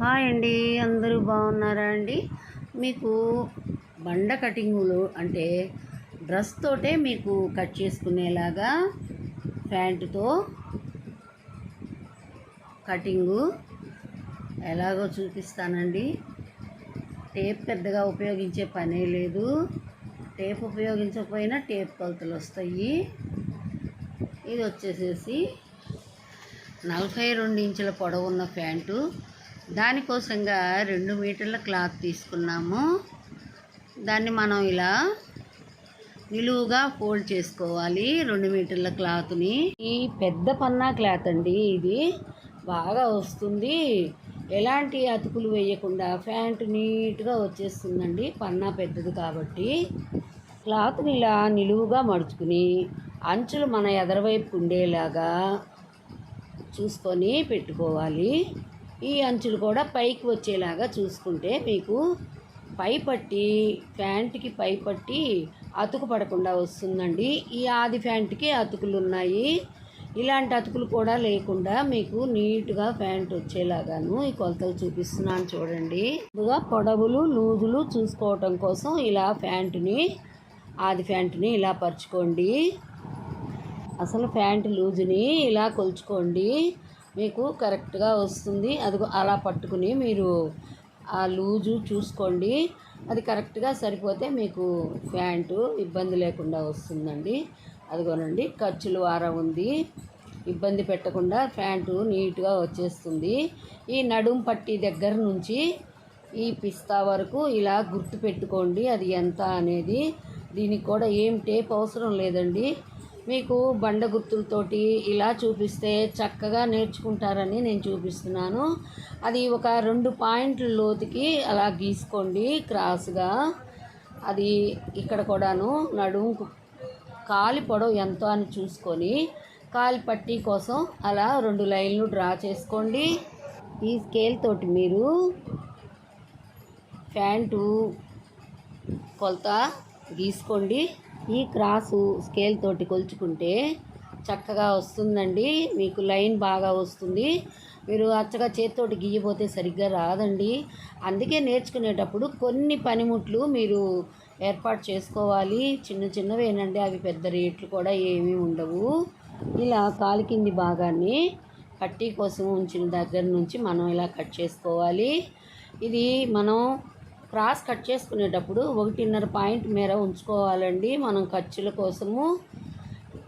Hi అండి అందరూ బాగున్నారా అండి? మీకు బండ కటింగులు అంటే డ్రెస్ తోటే మీకు కట్ చేసుకునేలాగా ప్యాంటుతో కటింగు ఎలాగో చూపిస్తానండి. టేప్ పెద్దగా ఉపయోగించే పనే లేదు. టేప్ ఉపయోగించకపోయినా టేప్ కొలతలు వస్తాయి. ఇది వచ్చేసేసి నలభై రెండు ఇంచుల పొడవున్న ప్యాంటు. దానికోసంగా రెండు మీటర్ల క్లాత్ తీసుకున్నాము. దాన్ని మనం ఇలా నిలువుగా ఫోల్డ్ చేసుకోవాలి రెండు మీటర్ల క్లాత్ని. ఈ పెద్ద పన్నా క్లాత్ అండి ఇది. బాగా వస్తుంది. ఎలాంటి అతుకులు వేయకుండా ప్యాంటు నీట్గా వచ్చేస్తుందండి. పన్నా పెద్దది కాబట్టి. క్లాత్ని ఇలా నిలువుగా మడుచుకుని అంచులు మన ఎదరవైపు ఉండేలాగా చూసుకొని పెట్టుకోవాలి. ఈ అంచులు కూడా పైకి వచ్చేలాగా చూసుకుంటే మీకు పై పట్టి ప్యాంట్కి పై పట్టి అతుకు పడకుండా వస్తుందండి. ఈ ఆది ప్యాంట్కి అతుకులు ఉన్నాయి. ఇలాంటి అతుకులు కూడా లేకుండా మీకు నీట్గా ప్యాంట్ వచ్చేలాగాను ఈ కొలతలు చూపిస్తున్నాను చూడండి. ముందుగా పొడవులు లూజులు చూసుకోవటం కోసం ఇలా ప్యాంటుని ఆది ప్యాంటుని ఇలా పరుచుకోండి. అసలు ప్యాంటు లూజుని ఇలా కొలుచుకోండి. మీకు కరెక్ట్గా వస్తుంది. అది అలా పట్టుకుని మీరు ఆ లూజు చూసుకోండి. అది కరెక్ట్గా సరిపోతే మీకు ప్యాంటు ఇబ్బంది లేకుండా వస్తుందండి. అదిగోనండి ఖర్చులు వారం ఉంది. ఇబ్బంది పెట్టకుండా ప్యాంటు నీట్గా వచ్చేస్తుంది. ఈ నడుం పట్టి దగ్గర నుంచి ఈ పిస్తా వరకు ఇలా గుర్తు పెట్టుకోండి. అది ఎంత అనేది దీనికి కూడా ఏం టేప్ అవసరం లేదండి. మీకు బండ గుర్తులతోటి ఇలా చూపిస్తే చక్కగా నేర్చుకుంటారని నేను చూపిస్తున్నాను. అది ఒక రెండు పాయింట్ల లోతుకి అలా గీసుకోండి క్రాస్గా. అది ఇక్కడ కూడాను నడుము కాలి పొడవు ఎంత అని చూసుకొని కాలి పట్టీ కోసం అలా రెండు లైన్లు డ్రా చేసుకోండి. ఈ స్కేల్ తోటి మీరు ప్యాంటు కొలత గీసుకోండి. ఈ క్రాసు స్కేల్ తోటి కొలుచుకుంటే చక్కగా వస్తుందండి. మీకు లైన్ బాగా వస్తుంది. మీరు అచ్చగా చేతితోటి గీయబోతే సరిగ్గా రాదండి. అందుకే నేర్చుకునేటప్పుడు కొన్ని పనిముట్లు మీరు ఏర్పాటు చేసుకోవాలి. చిన్న చిన్నవేనండి అవి పెద్ద రేట్లు కూడా ఏమీ ఉండవు. ఇలా కాలి కింది భాగాన్ని కట్టి కోసం ఉంచిన దగ్గర నుంచి మనం ఇలా కట్ చేసుకోవాలి. ఇది మనం క్రాస్ కట్ చేసుకునేటప్పుడు ఒకటిన్నర పాయింట్ మేర ఉంచుకోవాలండి మనం ఖర్చుల కోసము.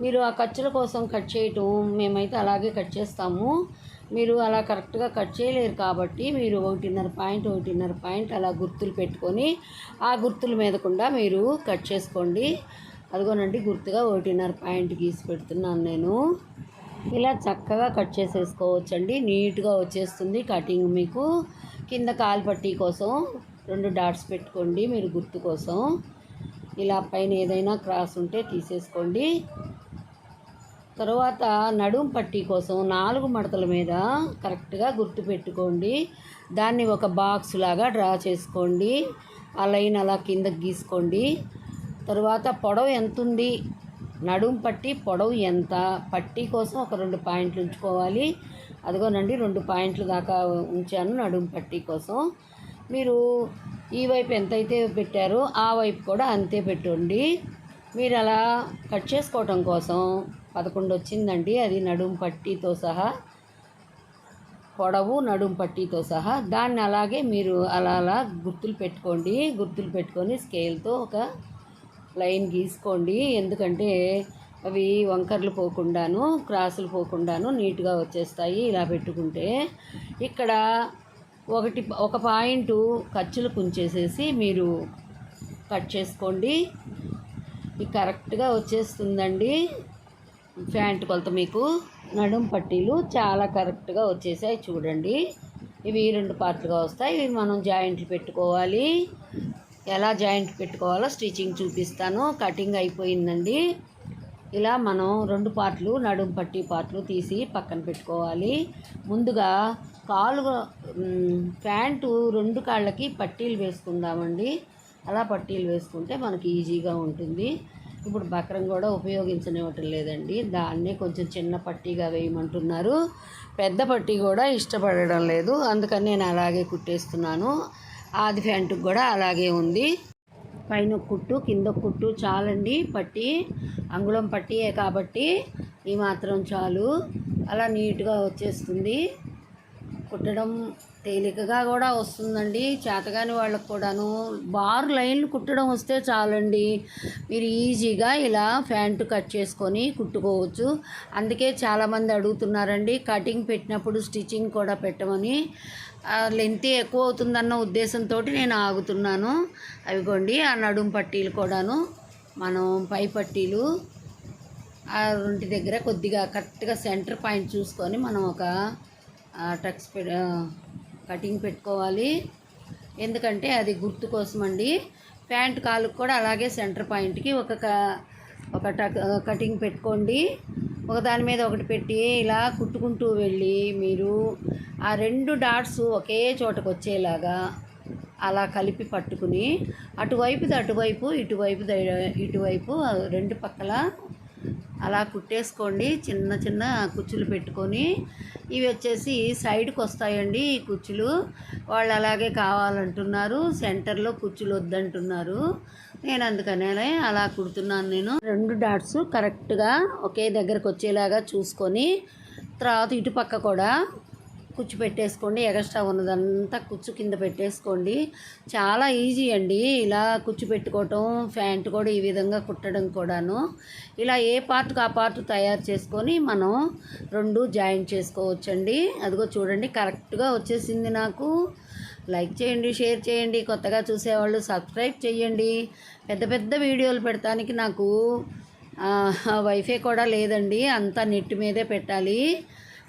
మీరు ఆ ఖర్చుల కోసం కట్ చేయటం మేమైతే అలాగే కట్ చేస్తాము. మీరు అలా కరెక్ట్గా కట్ చేయలేరు కాబట్టి మీరు ఒకటిన్నర పాయింట్ ఒకటిన్నర పాయింట్ అలా గుర్తులు పెట్టుకొని ఆ గుర్తుల మీదకుండా మీరు కట్ చేసుకోండి. అదిగోనండి గుర్తుగా ఒకటిన్నర పాయింట్ గీసి పెడుతున్నాను నేను. ఇలా చక్కగా కట్ చేసేసుకోవచ్చండి. నీట్గా వచ్చేస్తుంది కటింగ్ మీకు. కింద కాలు పట్టీ కోసం రెండు డాట్స్ పెట్టుకోండి మీరు గుర్తు కోసం. ఇలా పైన ఏదైనా క్రాస్ ఉంటే తీసేసుకోండి. తర్వాత నడుం పట్టీ కోసం నాలుగు మడతల మీద కరెక్ట్గా గుర్తు పెట్టుకోండి. దాన్ని ఒక బాక్స్ లాగా డ్రా చేసుకోండి. ఆ లైన్ అలా కిందకి గీసుకోండి. తర్వాత పొడవు ఎంత ఉంది నడుం పట్టి పొడవు ఎంత? పట్టీ కోసం ఒక రెండు పాయింట్లు ఉంచుకోవాలి. అదిగోనండి రెండు పాయింట్లు దాకా ఉంచాను నడుం పట్టీ కోసం. మీరు ఈ వైపు ఎంతైతే పెట్టారో ఆ వైపు కూడా అంతే పెట్టండి. మీరు అలా కట్ చేసుకోవటం కోసం పదకొండు వచ్చిందండి. అది నడుము పట్టీతో సహా పొడవు నడుము పట్టీతో సహా. దాన్ని అలాగే మీరు అలా అలా గుర్తులు పెట్టుకోండి. గుర్తులు పెట్టుకొని స్కేల్తో ఒక లైన్ గీసుకోండి. ఎందుకంటే అవి వంకర్లు పోకుండాను క్రాసులు పోకుండాను నీట్గా వచ్చేస్తాయి ఇలా పెట్టుకుంటే. ఇక్కడ ఒకటి ఒక పాయింట్ ఖర్చులు కుంచేసేసి మీరు కట్ చేసుకోండి. ఇది కరెక్ట్గా వచ్చేస్తుందండి. ప్యాంట్ కొలత మీకు. నడుం పట్టీలు చాలా కరెక్ట్గా వచ్చేసాయి చూడండి. ఇవి రెండు పార్ట్లుగా వస్తాయి. ఇవి మనం జాయింట్లు పెట్టుకోవాలి. ఎలా జాయింట్ పెట్టుకోవాలో స్టిచ్చింగ్ చూపిస్తాను. కటింగ్ అయిపోయిందండి. ఇలా మనం రెండు పార్ట్లు నడుం పట్టి పార్ట్లు తీసి పక్కన పెట్టుకోవాలి. ముందుగా కాలు ప్యాంటు రెండు కాళ్ళకి పట్టీలు వేసుకుందామండి. అలా పట్టీలు వేసుకుంటే మనకి ఈజీగా ఉంటుంది. ఇప్పుడు బక్రం కూడా ఉపయోగించనివ్వటం లేదండి. దాన్నే కొంచెం చిన్న పట్టీగా వేయమంటున్నారు. పెద్ద పట్టీ కూడా ఇష్టపడడం లేదు. అందుకని నేను అలాగే కుట్టేస్తున్నాను. ఆది ప్యాంటుకు కూడా అలాగే ఉంది. పైన ఒక కుట్టు కింద కుట్టు చాలండి. పట్టి అంగుళం పట్టియే కాబట్టి ఈ మాత్రం చాలు. అలా నీట్గా వచ్చేస్తుంది. కుట్టడం తేలికగా కూడా వస్తుందండి. చేతగాని వాళ్ళకు కూడాను. బార్ లైన్లు కుట్టడం వస్తే చాలండి. మీరు ఈజీగా ఇలా ప్యాంటు కట్ చేసుకొని కుట్టుకోవచ్చు. అందుకే చాలామంది అడుగుతున్నారండి కటింగ్ పెట్టినప్పుడు స్టిచ్చింగ్ కూడా పెట్టమని. లెంత్ ఎక్కువ అవుతుందన్న ఉద్దేశంతో నేను ఆగుతున్నాను. అవిగోండి ఆ నడుం పట్టీలు కూడాను మనం పై పట్టీలు ఆ రెండు దగ్గర కొద్దిగా కరెక్ట్గా సెంటర్ పాయింట్ చూసుకొని మనం ఒక టక్స్ కటింగ్ పెట్టుకోవాలి. ఎందుకంటే అది గుర్తు కోసం అండి ప్యాంట్ కాలుకు కూడా అలాగే సెంటర్ పాయింట్కి ఒక క- ఒక టక్ కటింగ్ పెట్టుకోండి. ఒక దాని మీద ఒకటి పెట్టి ఇలా కుట్టుకుంటూ వెళ్ళి మీరు ఆ రెండు డాట్స్ ఒకే చోటకు వచ్చేలాగా అలా కలిపి పట్టుకుని అటువైపుది అటువైపు ఇటువైపు ఇటువైపు రెండు పక్కల అలా కుట్టేసుకోండి. చిన్న చిన్న కుచ్చులు పెట్టుకొని ఇవి వచ్చేసి సైడ్కి వస్తాయండి ఈ కుచ్చులు. వాళ్ళు అలాగే కావాలంటున్నారు. సెంటర్లో కుచ్చులు వద్దంటున్నారు. నేను అందుకనే అలా కుడుతున్నాను నేను. రెండు డాట్స్ కరెక్ట్గా ఒకే దగ్గరకు వచ్చేలాగా చూసుకొని తర్వాత ఇటుపక్క కూడా కుచ్చు పెట్టేసుకోండి ఎగస్ట్రా ఉన్నదంతా కుచ్చు కింద పెట్టేసుకోండి. చాలా ఈజీ అండి. ఇలా కుచ్చు పెట్టుకోవటం ప్యాంట్ కూడా ఈ విధంగా కుట్టడం కూడాను. ఇలా ఏ పార్ట్కి ఆ పార్ట్ తయారు చేసుకొని మనం రెండు జాయిన్ చేసుకోవచ్చండి. అదిగో చూడండి కరెక్ట్గా వచ్చేసింది నాకు. లైక్ చేయండి షేర్ చేయండి కొత్తగా చూసేవాళ్ళు సబ్స్క్రైబ్ చేయండి పెద్ద పెద్ద వీడియోలు పెడతానికి నాకు వైఫై కూడా లేదండి. అంతా నెట్ మీదే పెట్టాలి.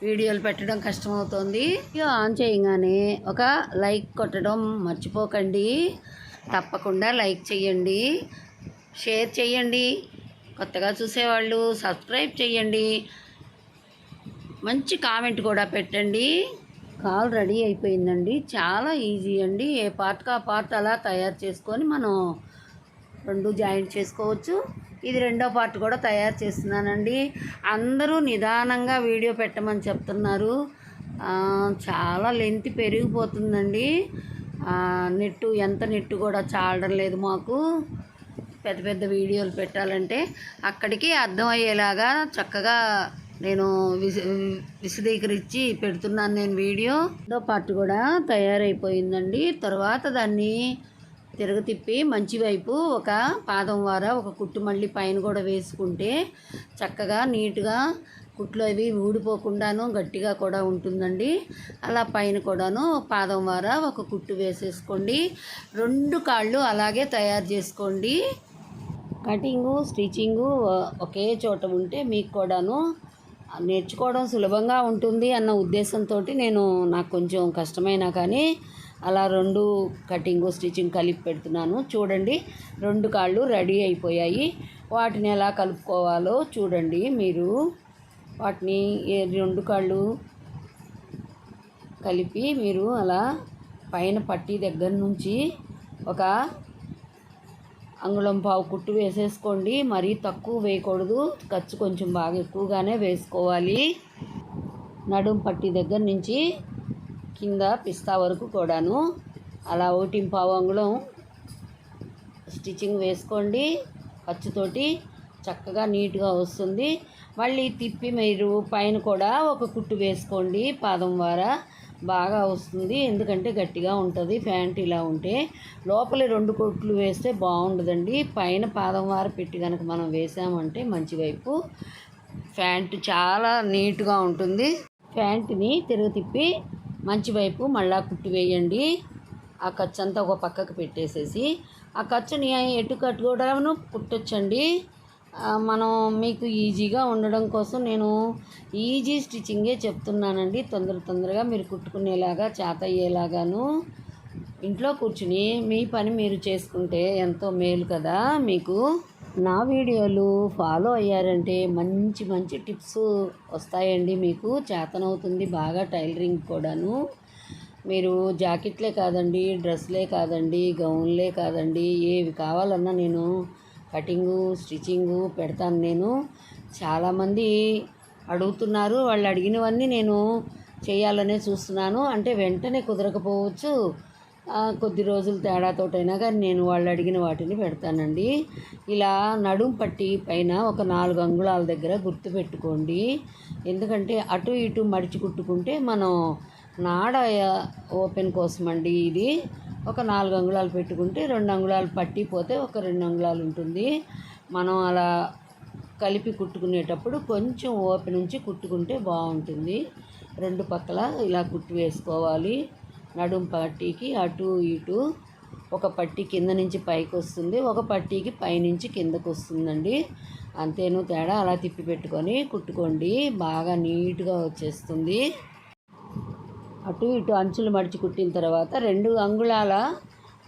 వీడియోలు పెట్టడం కష్టమవుతుంది. వీడియో ఆన్ చేయగానే ఒక లైక్ కొట్టడం మర్చిపోకండి. తప్పకుండా లైక్ చేయండి షేర్ చేయండి కొత్తగా చూసేవాళ్ళు సబ్స్క్రైబ్ చేయండి మంచి కామెంట్ కూడా పెట్టండి. కాల్ రెడీ అయిపోయిందండి. చాలా ఈజీ అండి. ఏ పార్ట్కి ఆ పార్ట్ అలా తయారు చేసుకొని మనం రెండు జాయింట్ చేసుకోవచ్చు. ఇది రెండో పార్ట్ కూడా తయారు చేస్తున్నానండి. అందరూ నిదానంగా వీడియో పెట్టమని చెప్తున్నారు. చాలా లెంత్ పెరిగిపోతుందండి. నెట్టు ఎంత నెట్టు కూడా చాలడం లేదు మాకు. పెద్ద పెద్ద వీడియోలు పెట్టాలంటే అక్కడికి అర్థమయ్యేలాగా చక్కగా నేను విశ విశదీకరించి పెడుతున్నాను నేను వీడియో. రెండో పార్ట్ కూడా తయారైపోయిందండి. తర్వాత దాన్ని తిరగతిప్పి మంచి వైపు ఒక పాదం వార ఒక కుట్టు మళ్ళీ పైన కూడా వేసుకుంటే చక్కగా నీట్గా కుట్లు అవి ఊడిపోకుండాను గట్టిగా కూడా ఉంటుందండి. అలా పైన కూడాను పాదం వార ఒక కుట్టు వేసేసుకోండి. రెండు కాళ్ళు అలాగే తయారు చేసుకోండి. కటింగు స్టిచ్చింగు ఒకే చోట ఉంటే మీకు కూడాను నేర్చుకోవడం సులభంగా ఉంటుంది అన్న ఉద్దేశంతో నేను నాకు కొంచెం కష్టమైనా కానీ అలా రెండు కటింగు స్టిచ్చింగ్ కలిపి పెడుతున్నాను. చూడండి రెండు కాళ్ళు రెడీ అయిపోయాయి. వాటిని ఎలా కలుపుకోవాలో చూడండి మీరు. వాటిని ఏ రెండు కాళ్ళు కలిపి మీరు అలా పైన పట్టీ దగ్గర నుంచి ఒక అంగుళం పావు కుట్టు వేసేసుకోండి. మరీ తక్కువ వేయకూడదు. ఖర్చు కొంచెం బాగా ఎక్కువగానే వేసుకోవాలి. నడుం పట్టి దగ్గర నుంచి కింద పిస్తా వరకు కూడాను. అలా ఒకటి పావు అంగుళం స్టిచ్చింగ్ వేసుకోండి. ఖర్చుతోటి చక్కగా నీట్గా వస్తుంది. మళ్ళీ తిప్పి మీరు పైన కూడా ఒక కుట్టు వేసుకోండి. పాదం వార బాగా వస్తుంది. ఎందుకంటే గట్టిగా ఉంటుంది. ప్యాంట్ ఇలా ఉంటే లోపల రెండు కుట్లు వేస్తే బాగుండదండి. పైన పాదం వార పెట్టి కనుక మనం వేసామంటే మంచి వైపు ప్యాంటు చాలా నీట్గా ఉంటుంది. ప్యాంట్ని తిరుగు తిప్పి మంచి వైపు మళ్ళా కుట్టి వేయండి. ఆ ఖర్చు అంతా ఒక పక్కకు పెట్టేసేసి ఆ ఖర్చుని ఎటు కట్టు కూడాను కుట్టొచ్చండి మనం మీకు ఈజీగా ఉండడం కోసం నేను ఈజీ స్టిచ్చింగే చెప్తున్నానండి. తొందర తొందరగా మీరు కుట్టుకునేలాగా చేత అయ్యేలాగాను. ఇంట్లో కూర్చుని మీ పని మీరు చేసుకుంటే ఎంతో మేలు కదా మీకు. నా వీడియోలు ఫాలో అయ్యారంటే మంచి మంచి టిప్స్ వస్తాయండి మీకు. చేతనవుతుంది బాగా టైలరింగ్ కూడాను. మీరు జాకెట్లే కాదండి డ్రెస్లే కాదండి గౌన్లే కాదండి ఏవి కావాలన్నా నేను కటింగు స్టిచ్చింగు పెడతాను నేను. చాలామంది అడుగుతున్నారు వాళ్ళు అడిగినవన్నీ నేను చేయాలనే చూస్తున్నాను. అంటే వెంటనే కుదరకపోవచ్చు. కొద్ది రోజులు తేడాతోటైనా కానీ నేను వాళ్ళు అడిగిన వాటిని పెడతానండి. ఇలా నడుం పట్టి పైన ఒక నాలుగు అంగుళాల దగ్గర గుర్తు పెట్టుకోండి. ఎందుకంటే అటు ఇటు మడిచి కుట్టుకుంటే మనం నాడ ఓపెన్ కోసం అండి ఇది. ఒక నాలుగు అంగుళాలు పెట్టుకుంటే రెండు అంగుళాలు పట్టిపోతే ఒక రెండు అంగుళాలు ఉంటుంది. మనం అలా కలిపి కుట్టుకునేటప్పుడు కొంచెం ఓపెన్ నుంచి కుట్టుకుంటే బాగుంటుంది. రెండు పక్కల ఇలా కుట్టి వేసుకోవాలి. నడుం పట్టీకి అటు ఇటు ఒక పట్టీ కింద నుంచి పైకి వస్తుంది ఒక పట్టీకి పైనుంచి కిందకు వస్తుందండి అంతేను తేడా అలా తిప్పి పెట్టుకొని కుట్టుకోండి. బాగా నీట్గా వచ్చేస్తుంది. అటు ఇటు అంచులు మడిచి కుట్టిన తర్వాత రెండు అంగుళాల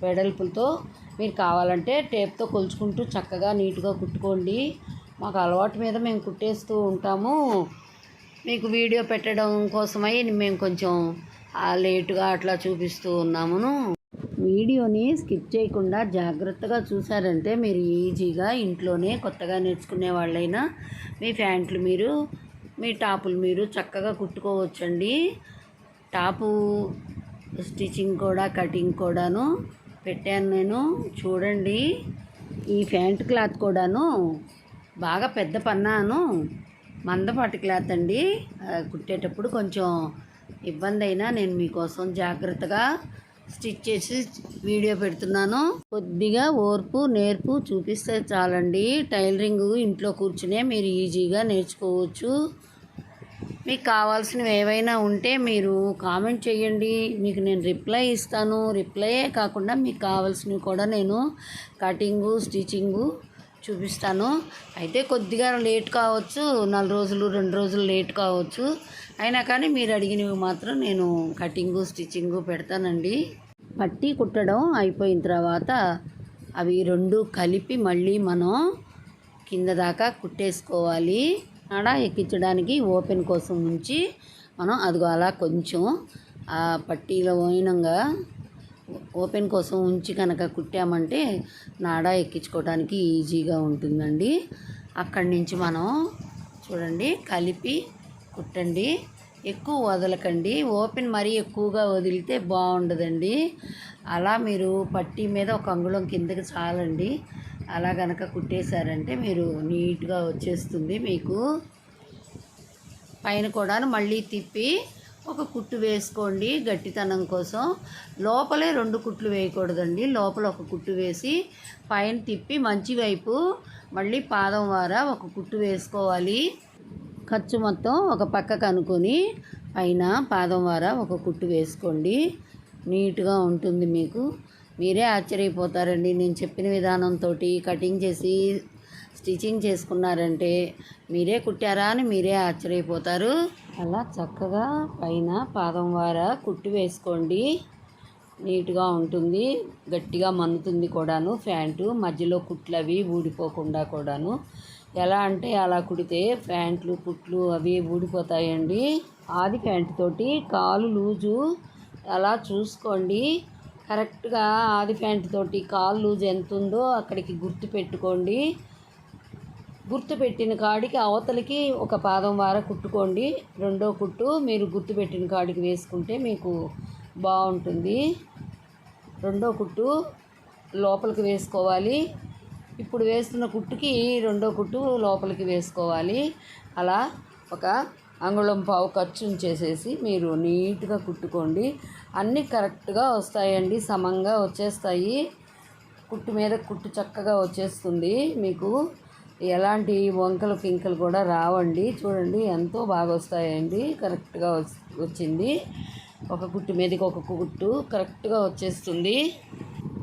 వెడల్పులతో మీరు కావాలంటే టేప్తో కొలుచుకుంటూ చక్కగా నీట్గా కుట్టుకోండి. మాకు అలవాటు మీద మేము కుట్టేస్తూ ఉంటాము. మీకు వీడియో పెట్టడం కోసమై మేము కొంచెం లేటుగా అట్లా చూపిస్తూ ఉన్నామును. వీడియోని స్కిప్ చేయకుండా జాగ్రత్తగా చూసారంటే మీరు ఈజీగా ఇంట్లోనే కొత్తగా నేర్చుకునే వాళ్ళైనా మీ ప్యాంట్లు మీరు మీ టాపులు మీరు చక్కగా కుట్టుకోవచ్చండి. టాపు స్టిచ్చింగ్ కూడా కటింగ్ కూడాను పెట్టాను నేను. చూడండి ఈ ప్యాంట్ క్లాత్ కూడాను బాగా పెద్ద పన్నాను. మందపాటి క్లాత్ అండి. కుట్టేటప్పుడు కొంచెం ఇబ్బంది అయినా నేను మీకోసం జాగ్రత్తగా స్టిచ్ చేసి వీడియో పెడుతున్నాను. కొద్దిగా ఓర్పు నేర్పు చూపిస్తే చాలండి. టైలరింగ్ ఇంట్లో కూర్చునే మీరు ఈజీగా నేర్చుకోవచ్చు. మీకు కావాల్సినవి ఏవైనా ఉంటే మీరు కామెంట్ చేయండి. మీకు నేను రిప్లై ఇస్తాను. రిప్లైయే కాకుండా మీకు కావాల్సినవి కూడా నేను కటింగు స్టిచ్చింగు చూపిస్తాను. అయితే కొద్దిగా లేట్ కావచ్చు నాలుగు రోజులు రెండు రోజులు లేట్ కావచ్చు. అయినా కానీ మీరు అడిగినవి మాత్రం నేను కటింగు స్టిచ్చింగు పెడతానండి. పట్టి కుట్టడం అయిపోయిన తర్వాత అవి రెండు కలిపి మళ్ళీ మనం కింద దాకా కుట్టేసుకోవాలి. ఆడ ఎక్కించడానికి ఓపెన్ కోసం ఉంచి మనం అదిగో అలా కొంచెం ఆ పట్టీలో ఓయినంగా ఓపెన్ కోసం ఉంచి కనుక కుట్టామంటే నాడా ఎక్కించుకోవడానికి ఈజీగా ఉంటుందండి. అక్కడి నుంచి మనం చూడండి కలిపి కుట్టండి. ఎక్కువ వదలకండి. ఓపెన్ మరీ ఎక్కువగా వదిలితే బాగుండదండి. అలా మీరు పట్టీ మీద ఒక అంగుళం కిందకి చాలండి. అలా కనుక కుట్టేశారంటే మీరు నీట్గా వచ్చేస్తుంది మీకు. పైన కూడా మళ్ళీ తిప్పి ఒక కుట్టు వేసుకోండి గట్టితనం కోసం. లోపలే రెండు కుట్లు వేయకూడదండి. లోపల ఒక కుట్టు వేసి పైన తిప్పి మంచి వైపు మళ్ళీ పాదం వార ఒక కుట్టు వేసుకోవాలి. ఖర్చు మొత్తం ఒక పక్కకు అనుకొని పైన పాదం వార ఒక కుట్టు వేసుకోండి. నీట్గా ఉంటుంది మీకు. మీరే ఆశ్చర్యపోతారండి. నేను చెప్పిన విధానంతో కటింగ్ చేసి స్టిచ్చింగ్ చేసుకున్నారంటే మీరే కుట్టారా అని మీరే ఆశ్చర్యపోతారు. అలా చక్కగా పైన పాదం వార కుట్టి వేసుకోండి. నీట్గా ఉంటుంది. గట్టిగా మన్నుతుంది కూడాను. ప్యాంటు మధ్యలో కుట్లు అవి ఊడిపోకుండా కూడాను. ఎలా అంటే అలా కుడితే ప్యాంట్లు కుట్లు అవి ఊడిపోతాయండి. ఆది ప్యాంటు తోటి కాలు లూజు అలా చూసుకోండి. కరెక్ట్గా ఆది ప్యాంటు తోటి కాలు లూజ్ ఎంత ఉందో అక్కడికి గుర్తు పెట్టుకోండి. గుర్తుపెట్టిన కాడికి అవతలికి ఒక పాదం వార కుట్టుకోండి. రెండో కుట్టు మీరు గుర్తుపెట్టిన కాడికి వేసుకుంటే మీకు బాగుంటుంది. రెండో కుట్టు లోపలికి వేసుకోవాలి. ఇప్పుడు వేస్తున్న కుట్టుకి రెండో కుట్టు లోపలికి వేసుకోవాలి. అలా ఒక అంగుళం పావు ఖర్చు చేసేసి మీరు నీట్గా కుట్టుకోండి. అన్నీ కరెక్ట్గా వస్తాయండి. సమంగా వచ్చేస్తాయి. కుట్టు మీద కుట్టు చక్కగా వచ్చేస్తుంది. మీకు ఎలాంటి వంకలు పింకలు కూడా రావండి. చూడండి ఎంతో బాగా వస్తాయండి. కరెక్ట్గా వచ్చింది. ఒక కుట్టు మీదకి ఒక కుట్టు కరెక్ట్గా వచ్చేస్తుంది.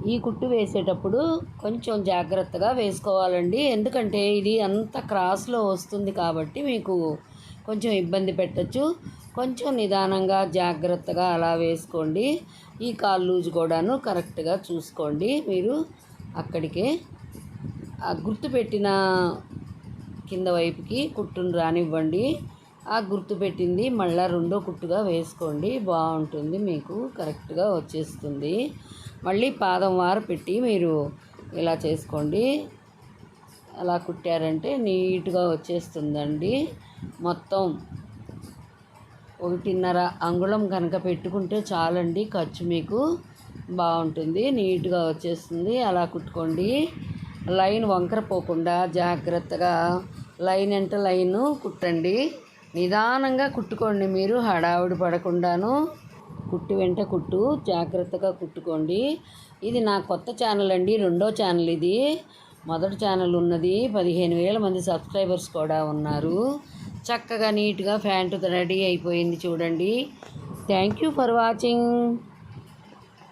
ఈ కుట్టు వేసేటప్పుడు కొంచెం జాగ్రత్తగా వేసుకోవాలండి. ఎందుకంటే ఇది అంత క్రాస్లో వస్తుంది కాబట్టి మీకు కొంచెం ఇబ్బంది పెట్టచ్చు. కొంచెం నిదానంగా జాగ్రత్తగా అలా వేసుకోండి. ఈ కాలు లూజ్ కూడాను కరెక్ట్గా చూసుకోండి. మీరు అక్కడికే ఆ కింద వైపుకి కుట్టును రానివ్వండి. ఆ గుర్తు పెట్టింది మళ్ళీ రెండో కుట్టుగా వేసుకోండి. బాగుంటుంది. మీకు కరెక్ట్గా వచ్చేస్తుంది. మళ్ళీ పాదం వారు పెట్టి మీరు ఇలా చేసుకోండి. అలా కుట్టారంటే నీట్గా వచ్చేస్తుందండి. మొత్తం ఒకటిన్నర అంగుళం కనుక పెట్టుకుంటే చాలండి. ఖర్చు మీకు బాగుంటుంది. నీట్గా వచ్చేస్తుంది. అలా కుట్టుకోండి. లైన్ వంకర పోకుండా జాగ్రత్తగా లైన్ అంటే లైను కుట్టండి. నిదానంగా కుట్టుకోండి మీరు హడావుడి పడకుండాను. కుట్టు వెంట కుట్టు జాగ్రత్తగా కుట్టుకోండి. ఇది నా కొత్త ఛానల్ అండి రెండో ఛానల్ ఇది. మొదటి ఛానల్ ఉన్నది పదిహేను వేల మంది సబ్స్క్రైబర్స్ కూడా ఉన్నారు. చక్కగా నీట్గా ప్యాంటు రెడీ అయిపోయింది చూడండి. Thank you for watching.